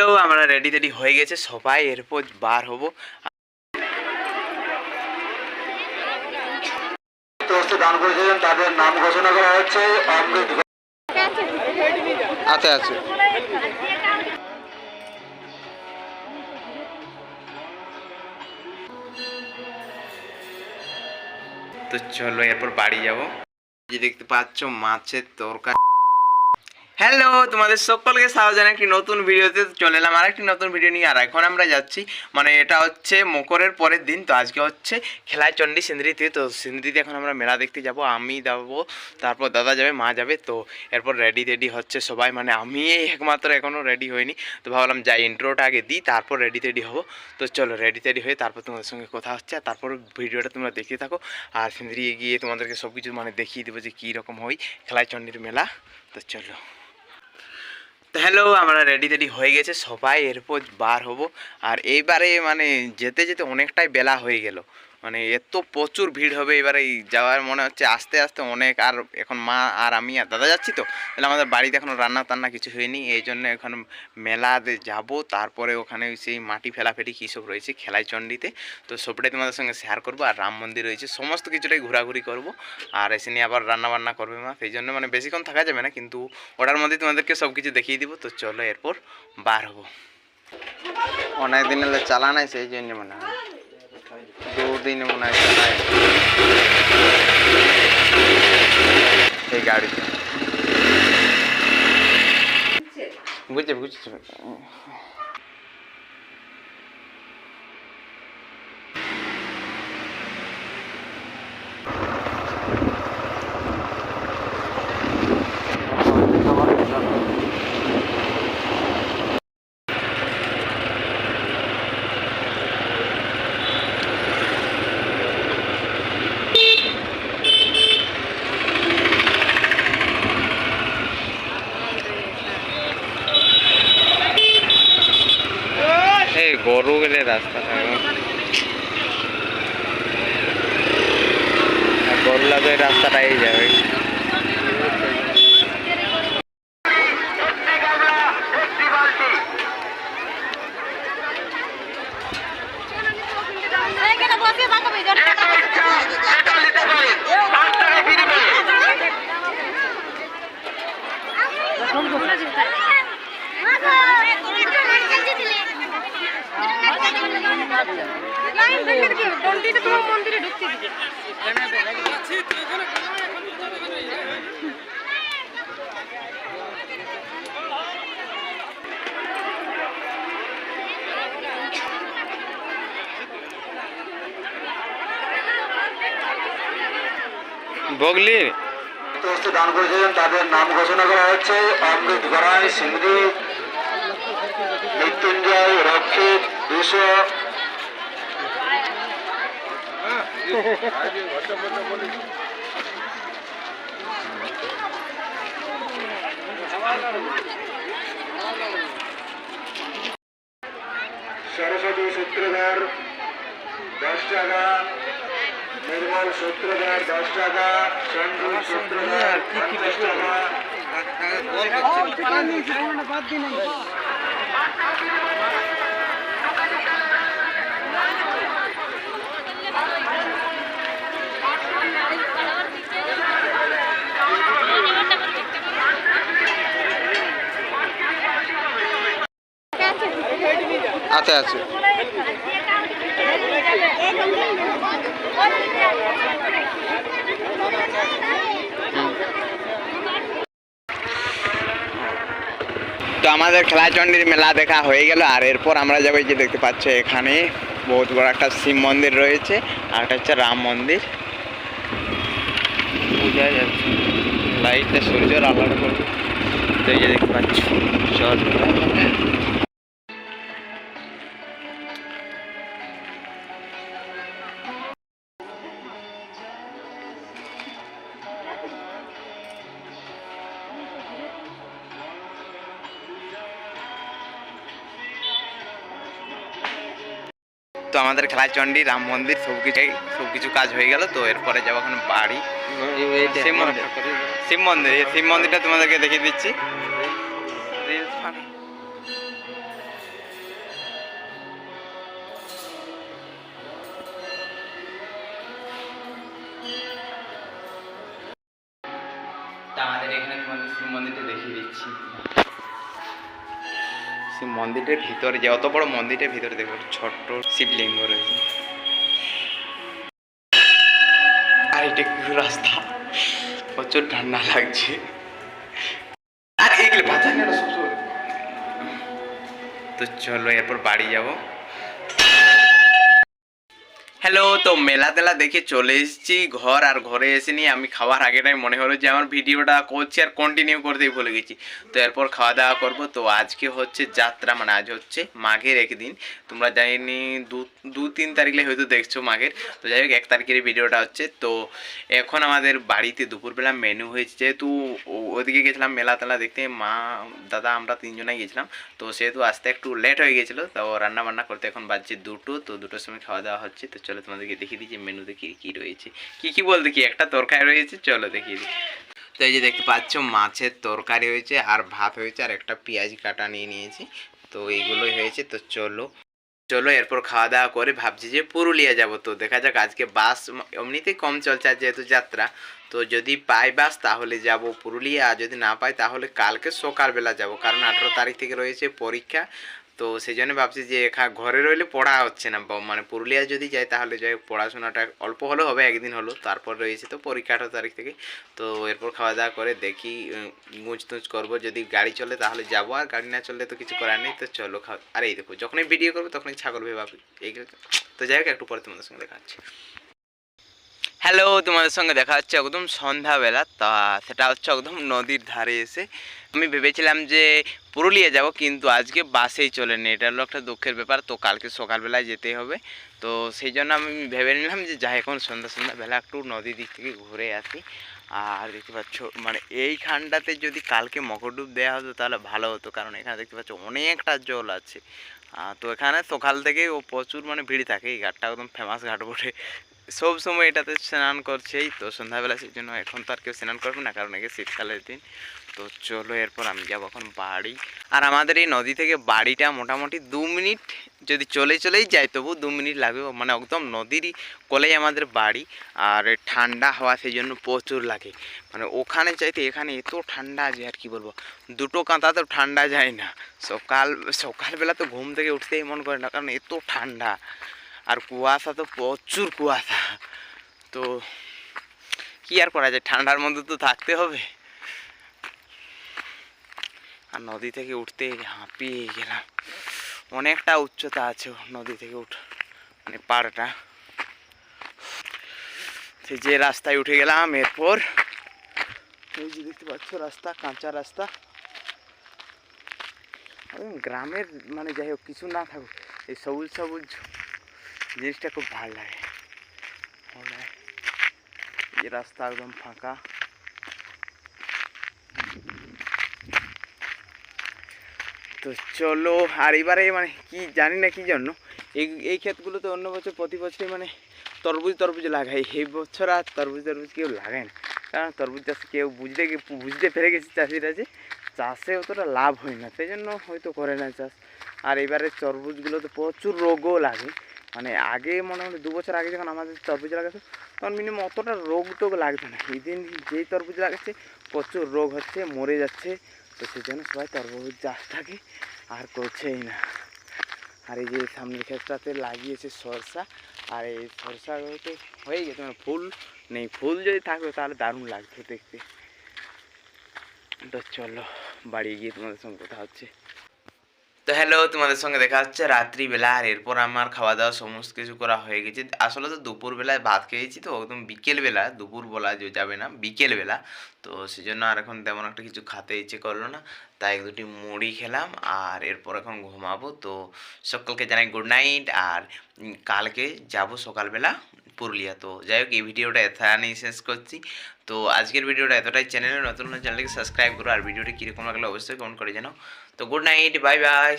Hello আমরা ready teddy হয়ে গেছে সবাই এরপর বার হব। দান করেছিলেন তাদের নাম ঘোষণা করা হচ্ছে অমৃত আচ্ছা আচ্ছা তো চলো এরপর বাড়ি যাব। যে দেখতে পাচ্ছ মাছের তরকারি। হ্যালো তোমাদের সকলকে স্বাগত জানাই একটি নতুন ভিডিওতে। চলে এলাম আর একটি নতুন ভিডিও নিয়ে, আর এখন আমরা যাচ্ছি মানে এটা হচ্ছে মকরের পরের দিন, তো আজকে হচ্ছে খেলায় চণ্ডী সিন্দ্রিতে তো সিন্দ্রিতে এখন আমরা মেলা দেখতে যাব, আমি যাব, তারপর দাদা যাবে, মা যাবে, তো এরপর রেডি টেডি হচ্ছে সবাই মানে আমি একমাত্র এখনও রেডি হইনি। তো ভাবলাম যাই ইন্ট্রোটা আগে দিই, তারপর রেডি টেডি হব। তো চলো রেডি টেডি হয়ে তারপর তোমাদের সঙ্গে কথা হচ্ছে, আর তারপর ভিডিওটা তোমরা দেখতে থাকো। আর সিন্দ্রিয়ে গিয়ে তোমাদেরকে সব কিছু মানে দেখিয়ে দেবো যে কী রকম হয় খেলায় চণ্ডীর মেলা। তো চলো। হ্যালো, আমরা রেডি রেডি হয়ে গেছে, সবাই এরপর বার হব। আর এইবারে মানে যেতে যেতে অনেকটাই বেলা হয়ে গেল। মানে এত প্রচুর ভিড় হবে এবারে যাওয়ার মনে হচ্ছে, আস্তে আস্তে অনেক আর এখন মা আর আমি আর দাদা যাচ্ছি তো, তাহলে আমাদের বাড়িতে এখনও রান্না টান্না কিছু হয়নি, এই জন্য এখন মেলাতে যাব, তারপরে ওখানে সেই মাটি ফেলাফেটি কী সব রয়েছে খেলাই চণ্ডীতে তো সবটাই তোমাদের সঙ্গে শেয়ার করব, আর রাম মন্দির রয়েছে, সমস্ত কিছুটাই ঘোরাঘুরি করব, আর এসে নিয়ে আবার রান্না বান্না করবে মা, সেই জন্য মানে বেশিক্ষণ থাকা যাবে না, কিন্তু ওটার মধ্যে তোমাদেরকে সব কিছু দেখিয়ে দিব, তো চলো এরপর বার হব। অনেক দিন হলে চালা নাই, সেই জন্য মনে হয়। দুদিন মনে হয় চালায় এই গাড়িতে। বুঝছে বুঝছে এই গরু গেলে রাস্তা গরু লাগলে লাগে রাস্তাটাই যাবে এখানে বসে থাকো বিজন টাকা মন্দিরে ঢুকতে দিবে বগলি। সমস্ত দান করেছিলেন তাদের নাম ঘোষণা করা হচ্ছে অমৃত গড়াই সিন্ধু মৃত্যুঞ্জয় রক্ষিত বিশ্ব সরস্বতী সূত্রধর দশ টাকা নির্মল সূত্রধর দশ টাকা সঞ্জু সূত্রধর পঞ্চাশ টাকা আচ্ছা আচ্ছা তো আমাদের খেলাচণ্ডীর মেলা দেখা হয়ে গেল, আর এরপর আমরা যাব যে দেখতে পাচ্ছ এখানে, বহুত বড় একটা শিব মন্দির রয়েছে, আর একটা হচ্ছে রাম মন্দির। বোঝা যাচ্ছে, লাইটটা সূর্যের এই যে দেখতে পাচ্ছি চল আমাদের খেলাচণ্ডী রাম মন্দির সব কিছু সব কিছু কাজ হয়ে গেল তো এরপরে যাব এখন বাড়ি। শিব মন্দির। শিব মন্দির শিব মন্দিরটা তোমাদেরকে দেখিয়ে দিচ্ছি। আমাদের এখানে তোমাদের শিব মন্দিরটা দেখিয়ে দিচ্ছি। সে মন্দিরের ভিতরে যে অত বড় মন্দিরের ভিতরে দেখো, ছোট্ট শিবলিঙ্গ রয়েছে। আর এটা কি রাস্তা। প্রচুর ঠান্ডা লাগছে। আর এইগুলো বাঁচা গেল তো চলো এরপর বাড়ি যাব। হ্যালো, তো মেলা তেলা দেখে চলে এসেছি ঘর আর ঘরে এসে নিয়ে আমি খাওয়ার আগেটাই মনে হলো যে আমার ভিডিওটা করছি আর কন্টিনিউ করতেই ভুলে গেছি। তো এরপর খাওয়া দাওয়া করব। তো আজকে হচ্ছে যাত্রা মানে আজ হচ্ছে মাঘের একদিন। তোমরা জানি দু দু তিন তারিখে হয়তো দেখছ মাঘের। তো যাই হোক, এক তারিখের ভিডিওটা হচ্ছে। তো এখন আমাদের বাড়িতে দুপুরবেলা মেনু হয়েছে। যেহেতু ওদিকে গেছিলাম মেলা তেলা দেখতে, মা, দাদা আমরা তিনজনাই গেছিলাম। তো সেহেতু আসতে একটু লেট হয়ে গেছিল। তো রান্না বান্না করতে এখন বাজছে দুটো। তো দুটোর সময় খাওয়া দাওয়া হচ্ছে। তো চলো তোমাদেরকে দেখিয়ে দিই যে মেনুতে কী কী রয়েছে। কী কী বলতে কি? একটা তরকারি রয়েছে, চলো দেখিয়ে দিই। তো এই যে দেখতে পাচ্ছ, মাছের তরকারি হয়েছে আর ভাত হয়েছে আর একটা পেঁয়াজ কাটা নিয়ে নিয়েছি। তো এইগুলোই হয়েছে, তো চলো। চলো এরপর খাওয়া দাওয়া করে ভাবছি যে পুরুলিয়া যাব। তো দেখা যাক আজকে বাস এমনিতেই কম চলছে আর যেহেতু যাত্রা, তো যদি পাই বাস তাহলে যাব পুরুলিয়া, আর যদি না পাই তাহলে কালকে সকালবেলা যাব। কারণ আঠেরো তারিখ থেকে রয়েছে পরীক্ষা তো সেই জন্য ভাবছি যে এখা ঘরে রইলে পড়া হচ্ছে না মানে পুরুলিয়া যদি যাই তাহলে যাই পড়াশোনাটা অল্প হলেও হবে, একদিন হলো, তারপর রয়েছে তো পরীক্ষা আঠারো তারিখ থেকে। তো এরপর খাওয়া দাওয়া করে দেখি গুঁজ টুঁজ করব, যদি গাড়ি চলে তাহলে যাব, আর গাড়ি না চললে তো কিছু করার নেই, তো চলো খাও। আর এই দেখো, যখনই ভিডিও করব তখনই ছাগল ভেবে ভাবি, এই তো যাই হোক, একটু পরে তোমাদের সঙ্গে দেখা হচ্ছে। হ্যালো তোমাদের সঙ্গে দেখা হচ্ছে একদম সন্ধ্যাবেলা, তা সেটা হচ্ছে একদম নদীর ধারে এসে আমি ভেবেছিলাম যে পুরুলিয়া যাব, কিন্তু আজকে বাসেই চলে নি এটা হলো একটা দুঃখের ব্যাপার। তো কালকে সকালবেলায় যেতেই হবে। তো সেই জন্য আমি ভেবে নিলাম যে যাই এখন সন্ধ্যা, সন্ধ্যাবেলা একটু নদীর দিক থেকে ঘুরে আসি। আর দেখতে পাচ্ছ মানে এইখানটাতে যদি কালকে মকরডুব দেওয়া হতো, তাহলে ভালো হতো। কারণ এখানে দেখতে পাচ্ছ অনেকটা জল আছে। তো এখানে সকাল থেকে ও প্রচুর মানে ভিড় থাকে। এই ঘাটটা একদম ফেমাস ঘাট বটে। সব সময় এটাতে স্নান করছেই তো সন্ধ্যাবেলা সেই জন্য এখন তো আর কেউ স্নান করবে না, কারণ একে শীতকালের দিন। তো চলো এরপর আমি যাব এখন বাড়ি। আর আমাদের এই নদী থেকে বাড়িটা মোটামুটি দু মিনিট যদি চলে চলেই যায় তবু দু মিনিট লাগবে। মানে একদম নদীরই কলেই আমাদের বাড়ি, আর ঠান্ডা হাওয়া সেই জন্য প্রচুর লাগে। মানে ওখানে চাইতে এখানে এত ঠান্ডা যে আর কি বলব, দুটো কাঁথা তো ঠান্ডা যায় না। সকাল, সকালবেলা তো ঘুম থেকে উঠতেই মন করে না, কারণ এত ঠান্ডা। আর কুয়াশা তো প্রচুর কুয়াশা। তো কি আর করা যায়? ঠান্ডার মধ্যে তো থাকতে হবে। আর নদী থেকে উঠতে হাঁপিয়ে গেলাম। অনেকটা উচ্চতা আছে নদী থেকে উঠ মানে পাড়টা। যে রাস্তায় উঠে গেলাম, এরপর এই যে দেখতে পাচ্ছ, রাস্তা, কাঁচা রাস্তা। গ্রামের মানে যাই হোক, কিছু না থাকুক, এই সবুজ সবুজ জিনিসটা খুব ভালো লাগে। এই রাস্তা একদম ফাঁকা। তো চলো, আর এবারে মানে কি জানি না কি জন্য, এই এই ক্ষেতগুলোতে অন্য বছর প্রতি বছরই মানে তরমুজ তরমুজ লাগাই। এই বছর আর তরমুজ তরমুজ কেউ লাগায় না। কারণ তরমুজ চাষ কেউ বুঝতে বুঝতে পেরে গেছে চাষিরা যে চাষে অতটা লাভ হয় না। সেই জন্য হয়তো করে না চাষ। আর এবারে তরমুজগুলোতে প্রচুর রোগও লাগে। মানে আগে মনে মোটামুটি দু বছর আগে যখন আমাদের তরমুজ লাগাতো, তখন মিনিমাম অতটা রোগ টোগ লাগতো না। এই দিন যেই তরমুজ লাগাচ্ছে, প্রচুর রোগ হচ্ছে, মরে যাচ্ছে। তো সেই জন্য সবাই তরমুজ চাষটাকে আর করছেই না। আর এই যে সামনের ক্ষেতটাতে লাগিয়েছে সরষা, আর এই সরষাগুলোতে হয়ে গেছে মানে ফুল নেই। ফুল যদি থাকতো তাহলে দারুণ লাগতো দেখতে। তো চলো, বাড়ি গিয়ে তোমাদের সঙ্গে কথা হচ্ছে। তো হ্যালো তোমাদের সঙ্গে দেখা হচ্ছে রাত্রিবেলা আর এরপর আমার খাওয়া দাওয়া সমস্ত কিছু করা হয়ে গেছে। আসলে তো দুপুরবেলায় ভাত খেয়েছি তো, একদম বিকেলবেলা। দুপুর বলা যে যাবে না, বিকেলবেলা। তো সেই জন্য আর এখন তেমন একটা কিছু খাতে ইচ্ছে করল না। তাই দুটি মুড়ি খেলাম আর এরপর এখন ঘুমাবো। তো সকলকে জানাই গুড নাইট আর কালকে যাব সকালবেলা পুরুলিয়া। তো যাই হোক এই ভিডিওটা এখানেই শেষ করছি। তো আজকের ভিডিওটা এতটাই। চ্যানেলে নতুন চ্যানেলকে সাবস্ক্রাইব করো। আর ভিডিওটি কীরকম লাগল অবশ্যই কমেন্ট করে জানো তো গুড নাইট বাই বাই